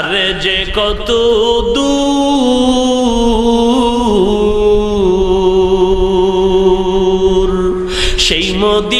আর যে কত দু সেই মদিনার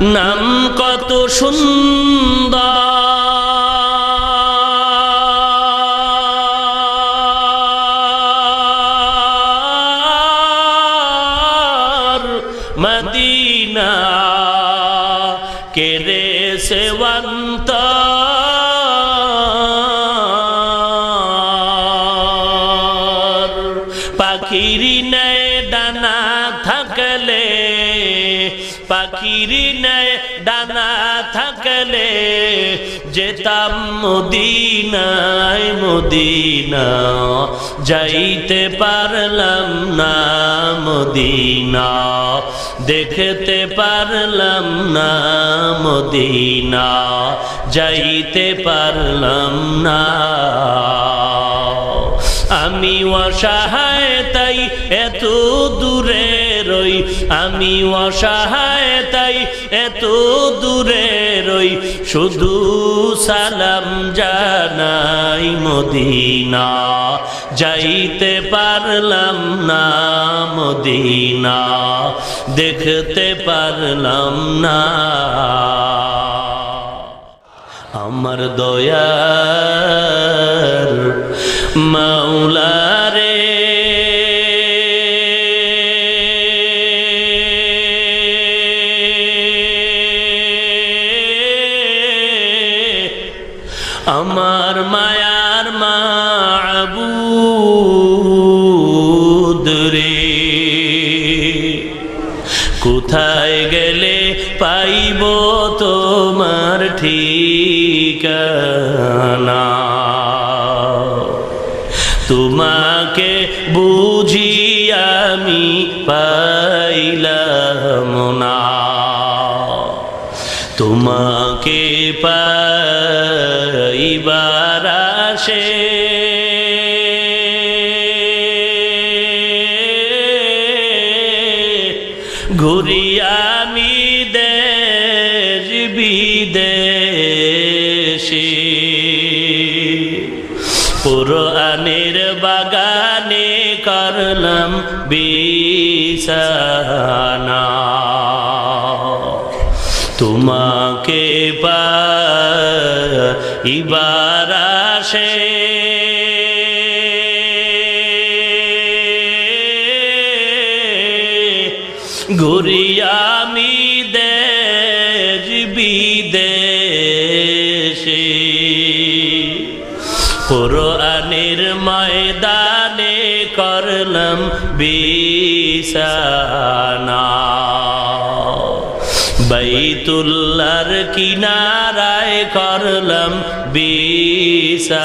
নাম কত সুন্দর। মদিনা কেরে সেবন্ত। পাখিরি নেয় ডানা থাকলে পাখিরি নেয় ডানা থাকলে যেতাম মদিনায়, মদিনা যাইতে পারলাম না, মদিনা দেখতে পারলাম না, মদিনা যাইতে পারলাম না। আমি অসহায়, তাই এত দূরে আমি অসহায়, তাই এত দূরে রই। শুধু সালাম জানাই মদিনা। যাইতে পারলাম না মদিনা, দেখতে পারলাম না। আমার দয়ার মাওলারে আমার মায়ার মাবুদ রে। কোথায় গেলে পাইব তোমার ঠিকানা? তোমাকে বুঝি আমি পাইলাম না। তোমাকে পাইবার আসে? ঘুরি আমি দেশ বিদেশে। পুরাণের বাগানে করলাম বিছানা তোমাকে পাইবার আসে। ঘুরি আমি দেশ বিদেশে কোরআনের ময়দানে করলাম বিছানা। বাইতুল্লার কিনারায় করলাম বিছানা।